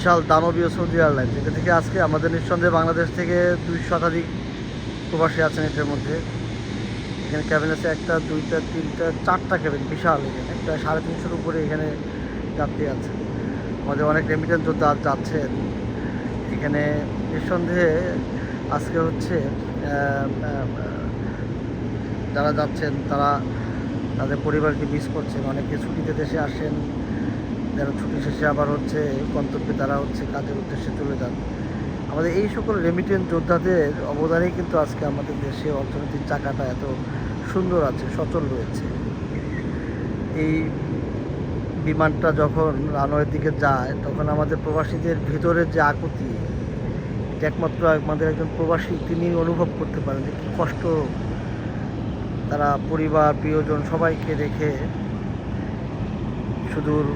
বিশাল দানবীয় Saudi airlines. এটা থেকে আজকে আমাদের নিঃসন্দেহে বাংলাদেশ থেকে দুই শতাধিক প্রবাসী আছেন এটার মধ্যে। এখানে ক্যাবিন আছে একটা, দুইটা, তিনটা, চারটা ক্যাবিন বিশাল এখানে। একটা সাড়ে তিনশোর উপরে এখানে যাত্রী আছে। আমাদের অনেক রেমিটেন্স যোদ্ধা যাচ্ছেন। এখানে নিঃসন্দেহে আজকে হচ্ছে যারা যাচ্ছেন তারা তাদের পরিবারকে মিস করছেন। অনেকে ছুটিতে দেশে আসেন। যারা ছুটি শেষে আবার হচ্ছে গন্তব্যে তারা হচ্ছে কাজের উদ্দেশ্যে চলে যান। আমাদের এই সকল রেমিটেন্স যোদ্ধাদের অবদানেই কিন্তু আজকে আমাদের দেশে অর্থনৈতিক চাকাটা এত সুন্দর আছে, সচল রয়েছে। এই বিমানটা যখন রানওয়ের দিকে যায়, তখন আমাদের প্রবাসীদের ভিতরের যে আকুতি একমাত্র আমাদের একজন প্রবাসী তিনি অনুভব করতে পারেন যে কী কষ্ট তারা পরিবার, প্রিয়জন সবাইকে রেখে সুদূর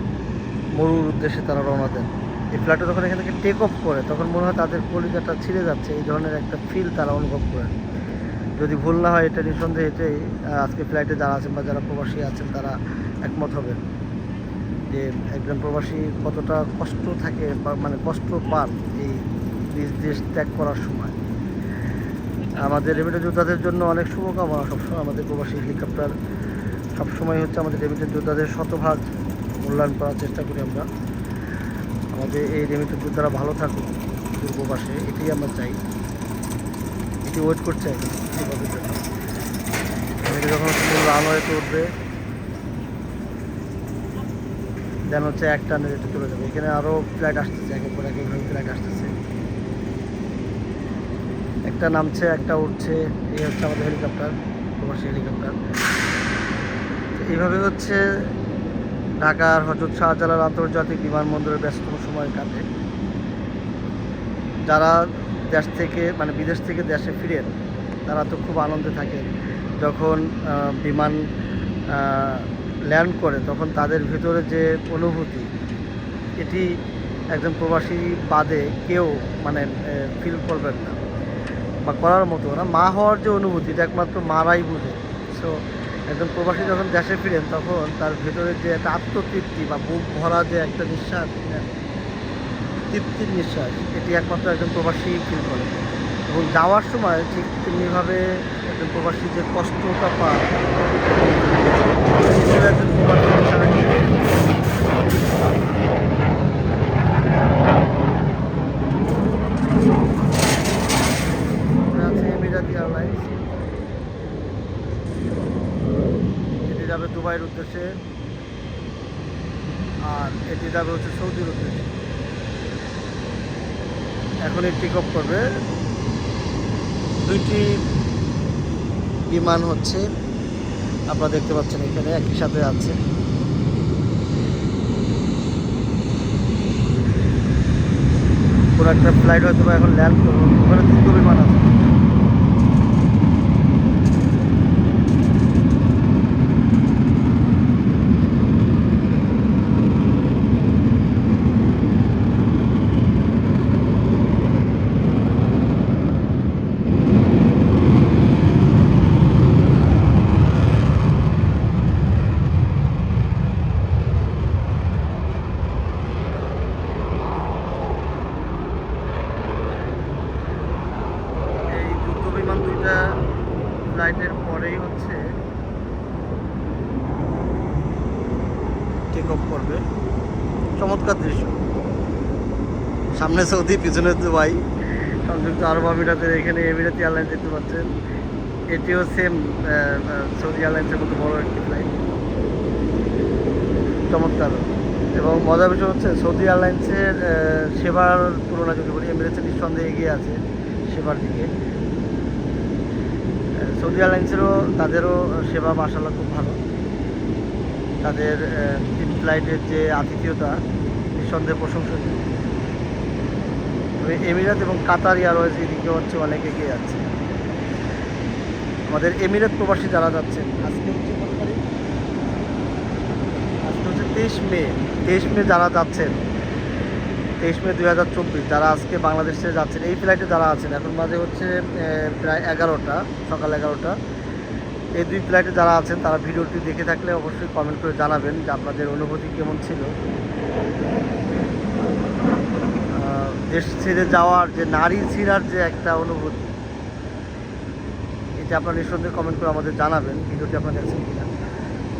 মরুর উদ্দেশ্যে তারা রওনা দেন। এই ফ্লাইটটা যখন এখান থেকে টেক অফ করে, তখন মনে হয় তাদের কলিজাটা ছিঁড়ে যাচ্ছে, এই ধরনের একটা ফিল তারা অনুভব করেন। যদি ভুল না হয়, এটা নিঃসন্দেহে এটাই আজকে ফ্লাইটে যারা আছেন বা যারা প্রবাসী আছেন, তারা একমত হবেন। যে একজন প্রবাসী কতটা কষ্ট থাকে বা মানে কষ্ট পান এই নিজ দেশ ত্যাগ করার সময়। আমাদের রেমিটেন্স যোদ্ধাদের জন্য অনেক শুভকামনা সবসময়। আমাদের প্রবাসী হেলিকপ্টার সবসময় হচ্ছে আমাদের রেমিটেন্স যোদ্ধাদের শতভাগ মূল্যায়ন করার চেষ্টা করি আমরা। আমাদের এই রেমিটেন্স যোদ্ধারা ভালো থাকুক পূর্বপাশে এটাই আমরা চাই। এটি ওয়েট করছে এদিকে যখন রানওয়েতে উঠবে দেন হচ্ছে এক টানে যেটা চলে যাবে। এখানে আরও ফ্লাইট আসতেছে, একের পর এক এইভাবে ফ্লাইট আসতেছে। একটা নামছে, একটা উঠছে, এই হচ্ছে আমাদের হেলিকপ্টার প্রবাসী হেলিকপ্টার এইভাবে হচ্ছে ঢাকার হজরত শাহজালাল আন্তর্জাতিক বিমানবন্দরের ব্যস্ততম সময় কাটে। যারা দেশ থেকে মানে বিদেশ থেকে দেশে ফিরেন, তারা তো খুব আনন্দে থাকে যখন বিমান ল্যান্ড করে, তখন তাদের ভিতরে যে অনুভূতি, এটি একজন প্রবাসী বাদে কেউ মানে ফিল করবেন না বা করার মতো না। মা হওয়ার যে অনুভূতি, এটা একমাত্র মারাই বুঝে। সো একজন প্রবাসী যখন দেশে ফিরেন তখন তার ভেতরে যে একটা আত্মতৃপ্তি বা বুক ভরা যে একটা নিঃশ্বাস নেন, তৃপ্তির নিঃশ্বাস এটি একমাত্র একজন প্রবাসী ফিল করে। এবং যাওয়ার সময় ঠিক তেমনিভাবে একজন প্রবাসী যে কষ্টটা পায় একজন প্রবাসী সারা জীবন এটা আছে এমিরাতি এয়ারলাইন্স এটি যাবে দুবাইয়ের উদ্দেশ্যে। আর এটি যাবে হচ্ছে সৌদির উদ্দেশ্যে। এখন এই টেক অফ করবে। দুইটি বিমান হচ্ছে। আপনারা দেখতে পাচ্ছেন এখানে একই সাথে আছে। পুরো একটা ফ্লাইট হয়তো এখন ল্যান্ড করব। ওখানে দুটো বিমান আছে এই যুদ্ধ বিমান দুইটা ফ্লাইটের পরেই হচ্ছে টেক অফ করবে। চমৎকার দৃশ্য। সামনে সৌদি, পিছনে দুবাই। সংযুক্ত আরব আমিরাতের এখানে এমিরাতি এয়ারলাইন্স দেখতে পাচ্ছেন। এটিও সেম সৌদি এয়ারলাইন্সের মতো বড় একটি ফ্লাইট চমৎকার। এবং মজার বিষয় হচ্ছে, সৌদি এয়ারলাইন্সের সেবার তুলনা যদি বলি এমিরেটসের নিঃসন্দেহে এগিয়ে আছে সেবার দিকে। সৌদি এয়ারলাইন্সেরও, তাদেরও সেবা মাসাল্লাহ খুব ভালো। তাদের তিন ফ্লাইটের যে আতিথেয়তা, নিঃসন্দেহে প্রশংসনীয়। তবে এমিরাত এবং কাতার এয়ারওয়েজ এদিকে হচ্ছে অনেক এগিয়ে যাচ্ছে। আমাদের এমিরাত প্রবাসী যারা যাচ্ছেন, আজকে হচ্ছে তারিখ? আজকে হচ্ছে তেইশ মে। তেইশ মে যারা যাচ্ছেন, তেইশ মে দুই হাজার চব্বিশ, যারা আজকে বাংলাদেশে যাচ্ছেন, এই ফ্লাইটে যারা আছেন, এখন বাজে হচ্ছে প্রায় এগারোটা, সকাল এগারোটা। এই দুই ফ্লাইটে যারা আছেন, তারা ভিডিওটি দেখে থাকলে অবশ্যই কমেন্ট করে জানাবেন যে আপনাদের অনুভূতি কেমন ছিল। দেশ ছেড়ে যাওয়ার যে নারী ছিঁড়ার যে একটা অনুভূতি, এটা আপনারা নিঃসন্দেহে কমেন্ট করে আমাদের জানাবেন, ভিডিওটি আপনারা দেখছেন কিনা।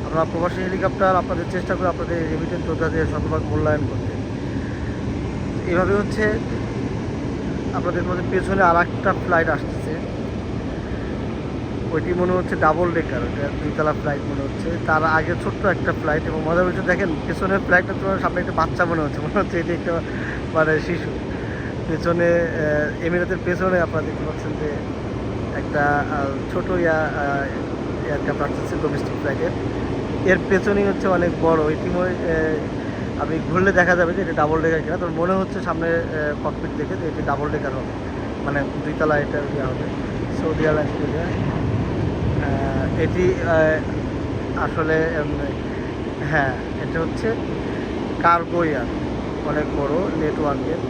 আমরা প্রবাসী হেলিকপ্টার, আপনাদের চেষ্টা করে আপনাদের রেমিটেন্স যোদ্ধাদের শতভাগ মূল্যায়ন করতে। এভাবে হচ্ছে আপনাদের মধ্যে পেছনে আর একটা ফ্লাইট আসতেছে। ওইটি মনে হচ্ছে ডাবল ডেকার ওটা দুইতলা ফ্লাইট মনে হচ্ছে। তার আগে ছোট্ট একটা ফ্লাইট এবং মজা হচ্ছে দেখেন পেছনের ফ্লাইটটা তোমার সামনে একটা বাচ্চা মনে হচ্ছে মনে হচ্ছে এটি একটা মানে শিশু। পেছনে এমিরাতের পেছনে আপনারা দেখতে পাচ্ছেন যে একটা ছোট ইয়া এয়ারক্রাফট আসছে ডোমেস্টিক ফ্লাইটের এর। পেছনেই হচ্ছে অনেক বড় ইতিমধ্যে আমি ঘুরলে দেখা যাবে যে এটা ডাবল ডেকার কিনা তো মনে হচ্ছে সামনে ককপিট দেখে যে এটি ডাবল ডেকার হবে। মানে দুইতলা এটা ইয়ে হবে সৌদি এয়ারলাইন্স এটি আসলে হ্যাঁ এটা হচ্ছে কার্গো এয়ার, অনেক বড় নেটওয়ার্কের।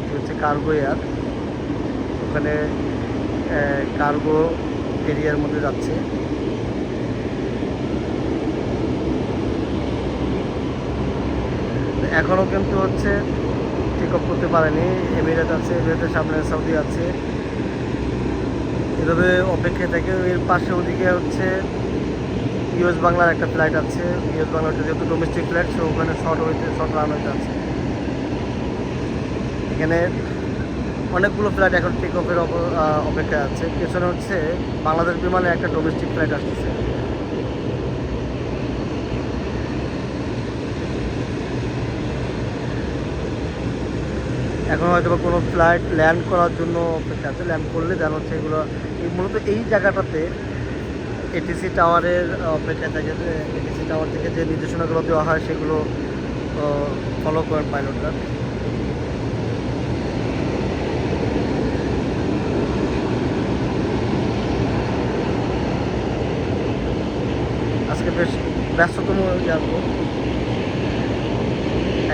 এটি হচ্ছে কার্গো এয়ার। ওখানে কার্গো এরিয়ার মধ্যে যাচ্ছে। এখনও কিন্তু হচ্ছে টেক অফ করতে পারেনি। এমিরেট আছে এমিরেটের সামনে সৌদি আছে। এভাবে অপেক্ষায় থাকে, এর পাশে ওদিকে হচ্ছে ইউএস বাংলার একটা ফ্লাইট আছে। ইউএস বাংলাটা যেহেতু ডোমেস্টিক ফ্লাইট সে ওখানে শর্ট হইতে শর্ট রান হইতে আছে। এখানে অনেকগুলো ফ্লাইট এখন টেক অফের অপেক্ষায় আছে। পেছনে হচ্ছে বাংলাদেশ বিমানে একটা ডোমেস্টিক ফ্লাইট আসতেছে। এখন হয়তো বা কোনো ফ্লাইট ল্যান্ড করার জন্য অপেক্ষা আছে ল্যান্ড করলে দেন হচ্ছে এগুলো মূলত এই জায়গাটাতে এটিসি টাওয়ারের অপেক্ষায় থাকে, যে এটিসি টাওয়ার থেকে যে নির্দেশনাগুলো দেওয়া হয় সেগুলো ফলো করেন পাইলটরা আজকে বেশ ব্যস্ততম যাব।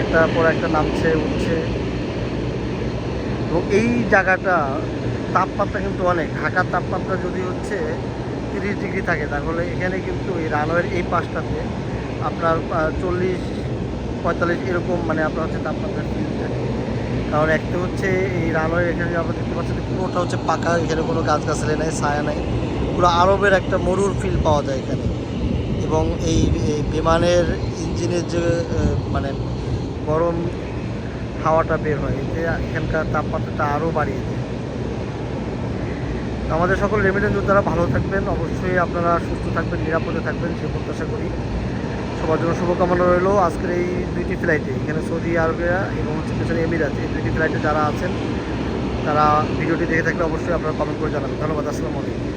একটার পর একটা নামছে, উঠছে। এবং এই জায়গাটা তাপমাত্রা কিন্তু অনেক। ঢাকার তাপমাত্রা যদি হচ্ছে তিরিশ ডিগ্রি থাকে, তাহলে এখানে কিন্তু এই রানওয়ের এই পাশটাতে আপনার চল্লিশ, পঁয়তাল্লিশ এরকম মানে আপনার হচ্ছে তাপমাত্রা ফিল থাকে। কারণ একটা হচ্ছে এই রানওয়ে এখানে আপনারা দেখতে পাচ্ছেন, পুরোটা হচ্ছে পাকা, এখানে কোনো গাছ গাছালি নাই, ছায়া নাই। পুরো আরবের একটা মরুর ফিল পাওয়া যায় এখানে। এবং এই বিমানের ইঞ্জিনের যে মানে গরম হাওয়াটা বের হয়, এতে এখানকার তাপমাত্রাটা আরও বাড়িয়ে দেয়। আমাদের সকল রেমিডেন্স যোদ্ধারা ভালো থাকবেন, অবশ্যই আপনারা সুস্থ থাকবেন, নিরাপদে থাকবেন, সে প্রত্যাশা করি। সবার জন্য শুভকামনা রইল। আজকের এই দুইটি ফ্লাইটে এখানে সৌদি আরবিয়া এবং হচ্ছে পেছনে এমিরাত, এই দুইটি ফ্লাইটে যারা আছেন, তারা ভিডিওটি দেখে থাকলে অবশ্যই আপনারা কমেন্ট করে জানাবেন। ধন্যবাদ, আসসালামু আলাইকুম।